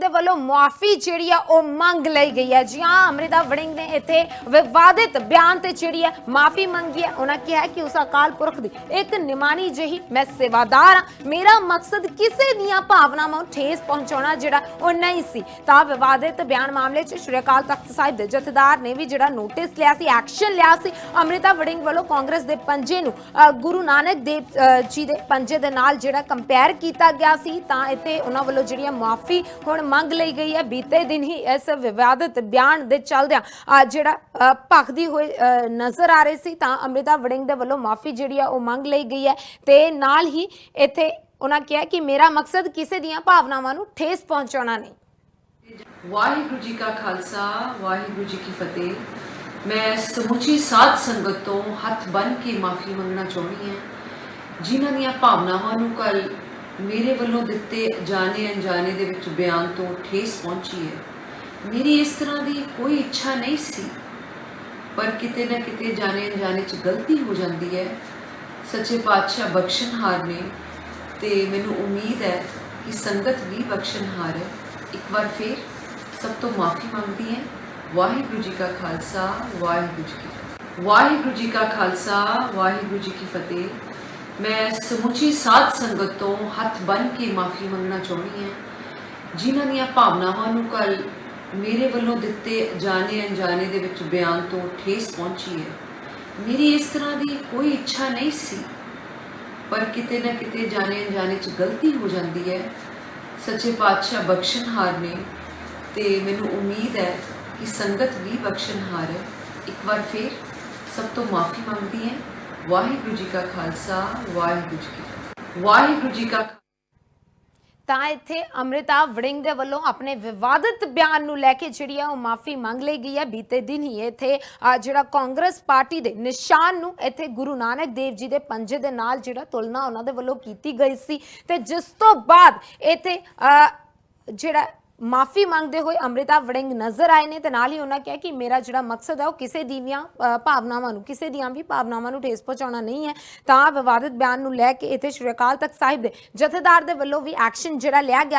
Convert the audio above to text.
ਦੇ ਵੱਲੋਂ ਮੁਆਫੀ ਜਿਹੜੀ ਆ ਉਹ ਮੰਗ ਲਈ ਗਈ ਹੈ। ਜੀ ਹਾਂ ਅਮਰਿਤਾ ਵੜਿੰਗ ਨੇ ਇੱਥੇ ਵਿਵਾਦਿਤ ਬਿਆਨ ਤੇ ਜਿਹੜੀ ਹੈ ਮਾਫੀ ਮੰਗੀ ਹੈ। ਉਹਨਾਂ ਕਿਹਾ ਕਿ ਉਸ ਅਕਾਲ ਪੁਰਖ ਦੀ ਇੱਕ ਨਿਮਾਣੀ ਜਿਹੀ ਮੈਂ ਸੇਵਾਦਾਰ ਹਾਂ। ਮੇਰਾ ਮਕਸਦ ਕਿਸੇ ਦੀਆਂ ਭਾਵਨਾਵਾਂ ਨੂੰ ਠੇਸ ਪਹੁੰਚਾਉਣਾ ਜਿਹੜਾ ਉਹ ਨਹੀਂ ਸੀ। ਤਾਂ ਵਿਵਾਦਿਤ ਬਿਆਨ ਮਾਮਲੇ 'ਚ ਸ਼੍ਰੀ ਅਕਾਲ ਤਖਤ ਸਾਹਿਬ ਦੇ ਜਥੇਦਾਰ ਨੇ ਵੀ ਜਿਹੜਾ ਨੋਟਿਸ ਲਿਆ ਸੀ ਐਕਸ਼ਨ ਲਿਆ ਸੀ ਅਮਰਿਤਾ ਵੜਿੰਗ ਵੱਲੋਂ ਕਾਂਗਰਸ ਦੇ ਪੰਜੇ ਨੂੰ ਅ, ਗੁਰੂ ਨਾਨਕ ਦੇਵ ਜੀ ਦੇ ਪੰਜੇ ਦੇ ਨਾਲ ਜਿਹੜਾ ਕੰਪੇਅਰ ਕੀਤਾ ਗਿਆ ਸੀ। ਤਾਂ ਇੱਥੇ ਉਹਨਾਂ ਵੱਲੋਂ ਜਿਹੜੀਆਂ ਹੈ ਮਾਫੀ ਹੁਣ ਮੰਗ ਲਈ ਗਈ ਹੈ। ਬੀਤੇ ਦਿਨ ਹੀ ਇਸ ਵਿਵਾਦਿਤ ਬਿਆਨ ਦੇ ਚੱਲਦਿਆਂ ਜਿਹੜਾ ਭਖਦੀ ਹੋਈ ਨਜ਼ਰ ਆ ਰਹੀ ਸੀ ਤਾਂ ਅਮਰਿਤਾ ਵੜਿੰਗ ਦੇ ਵੱਲੋਂ ਮਾਫੀ ਜਿਹੜੀ ਆ ਉਹ ਮੰਗ ਲਈ ਗਈ ਹੈ ਤੇ ਨਾਲ ਹੀ ਇੱਥੇ ਉਹਨਾਂ ਕਿਹਾ ਕਿ ਮੇਰਾ ਮਕਸਦ ਕਿਸੇ ਦੀਆਂ ਭਾਵਨਾਵਾਂ ਨੂੰ ਠੇਸ ਪਹੁੰਚਾਉਣਾ ਨਹੀਂ। ਵਾਹਿਗੁਰੂ ਜੀ ਕਾ ਖਾਲਸਾ, ਵਾਹਿਗੁਰੂ ਜੀ ਕੀ ਫਤਿਹ। ਮੈਂ ਸਮੁੱਚੀ ਸਾਧ ਸੰਗਤ ਤੋਂ ਹੱਥ ਬੰਨ੍ਹ ਕੇ ਮਾਫੀ ਮੰਗਣਾ ਚਾਹੁੰਦੀ ਹਾਂ। ਜਿਨ੍ਹਾਂ ਦੀਆਂ ਭਾਵਨਾਵਾਂ ਨੂੰ ਕੱਲ ਮੇਰੇ ਵੱਲੋਂ ਦਿੱਤੇ ਜਾਣੇ ਅਣਜਾਣੇ ਦੇ ਵਿੱਚ ਬਿਆਨ ਤੋਂ ਠੇਸ ਪਹੁੰਚੀ ਹੈ। ਮੇਰੀ ਇਸ ਤਰ੍ਹਾਂ ਦੀ ਕੋਈ ਇੱਛਾ ਨਹੀਂ ਸੀ, ਪਰ ਕਿਤੇ ਨਾ ਕਿਤੇ ਜਾਣੇ ਅਣਜਾਣੇ ਚ ਗਲਤੀ ਹੋ ਜਾਂਦੀ ਹੈ। ਸੱਚੇ ਪਾਤਸ਼ਾਹ ਬਖਸ਼ਣਹਾਰ ਨੇ ਤੇ ਮੈਨੂੰ ਉਮੀਦ ਹੈ ਕਿ ਸੰਗਤ ਵੀ ਬਖਸ਼ਣਹਾਰ ਹੈ। ਇੱਕ ਵਾਰ ਫਿਰ ਸਭ ਤੋਂ ਮਾਫੀ ਮੰਗਦੀ ਹੈ। ਵਾਹਿਗੁਰੂ ਜੀ ਕਾ ਖਾਲਸਾ, ਵਾਹਿਗੁਰੂ ਜੀ ਕੀ ਫਤਿਹ। ਵਾਹਿਗੁਰੂ ਜੀ ਕਾ ਖਾਲਸਾ, ਵਾਹਿਗੁਰੂ ਜੀ ਕੀ ਫਤਿਹ। ਮੈਂ ਸਮੁੱਚੀ ਸਾਧ ਸੰਗਤ ਤੋਂ ਹੱਥ ਬੰਨ੍ਹ ਕੇ ਮਾਫੀ ਮੰਗਣਾ ਚਾਹੁੰਦੀ ਹਾਂ। ਜਿਨ੍ਹਾਂ ਦੀਆਂ ਭਾਵਨਾਵਾਂ ਨੂੰ ਕੱਲ ਮੇਰੇ ਵੱਲੋਂ ਦਿੱਤੇ ਜਾਣੇ ਅਣਜਾਣੇ ਦੇ ਵਿੱਚ ਬਿਆਨ ਤੋਂ ਠੇਸ ਪਹੁੰਚੀ ਹੈ। ਮੇਰੀ ਇਸ ਤਰ੍ਹਾਂ ਦੀ ਕੋਈ ਇੱਛਾ ਨਹੀਂ ਸੀ, ਪਰ ਕਿਤੇ ਨਾ ਕਿਤੇ ਜਾਣੇ ਅਣਜਾਣੇ ਚ ਗਲਤੀ ਹੋ ਜਾਂਦੀ ਹੈ। ਸੱਚੇ ਪਾਤਸ਼ਾਹ ਬਖਸ਼ਣਹਾਰ ਨੇ ਤੇ ਮੈਨੂੰ ਉਮੀਦ ਹੈ ਕਿ ਸੰਗਤ ਵੀ ਬਖਸ਼ਣਹਾਰ ਹੈ। ਇੱਕ ਵਾਰ ਫਿਰ ਸਭ ਤੋਂ ਮਾਫੀ ਮੰਗਦੀ ਹੈ। ਵਾਹਿਗੁਰੂ ਜੀ ਕਾ ਖਾਲਸਾ ਵਾਹਿਗੁਰੂ ਜੀ ਕੀ ਫਤਿਹ। ਵਾਹਿਗੁਰੂ ਜੀ ਕਾ ਤਾਂ ਇੱਥੇ ਅਮ੍ਰਿਤਾ ਵੜਿੰਗ ਦੇ ਵੱਲੋਂ ਆਪਣੇ ਵਿਵਾਦਿਤ ਬਿਆਨ ਨੂੰ ਲੈ ਕੇ ਜਿਹੜੀ ਆ ਉਹ ਮਾਫੀ ਮੰਗ ਲਈ ਗਈ ਹੈ। ਬੀਤੇ ਦਿਨ ਹੀ ਇੱਥੇ ਜਿਹੜਾ ਕਾਂਗਰਸ ਪਾਰਟੀ ਦੇ ਨਿਸ਼ਾਨ ਨੂੰ ਇੱਥੇ ਗੁਰੂ ਨਾਨਕ ਦੇਵ ਜੀ ਦੇ ਪੰਜੇ ਦੇ ਨਾਲ ਜਿਹੜਾ ਤੁਲਨਾ ਉਹਨਾਂ ਦੇ ਵੱਲੋਂ ਕੀਤੀ ਗਈ ਸੀ। ਤੇ ਜਿਸ ਤੋਂ ਬਾਅਦ ਇੱਥੇ ਅ, ਜਿਹੜਾ ਮਾਫੀ ਮੰਗਦੇ ਹੋਏ ਅਮ੍ਰਿਤਾ ਵੜਿੰਗ ਨਜ਼ਰ ਆਏ ਨੇ ਤੇ ਨਾਲ ਹੀ ਉਹਨਾਂ ਕਿਹਾ ਕਿ ਮੇਰਾ ਜਿਹੜਾ ਮਕਸਦ ਹੈ ਉਹ ਕਿਸੇ ਦੀਆਂ ਅ, ਭਾਵਨਾਵਾਂ ਨੂੰ ਕਿਸੇ ਦੀਆਂ ਵੀ ਭਾਵਨਾਵਾਂ ਨੂੰ ਠੇਸ ਪਹੁੰਚਾਉਣਾ ਨਹੀਂ ਹੈ। ਤਾਂ ਵਿਵਾਦਿਤ ਬਿਆਨ ਨੂੰ ਲੈ ਕੇ ਇੱਥੇ ਸ਼੍ਰੀ ਅਕਾਲ ਤਖਤ ਸਾਹਿਬ ਦੇ ਜਥੇਦਾਰ ਦੇ ਵੱਲੋਂ ਵੀ ਐਕਸ਼ਨ ਜਿਹੜਾ ਲਿਆ ਗਿਆ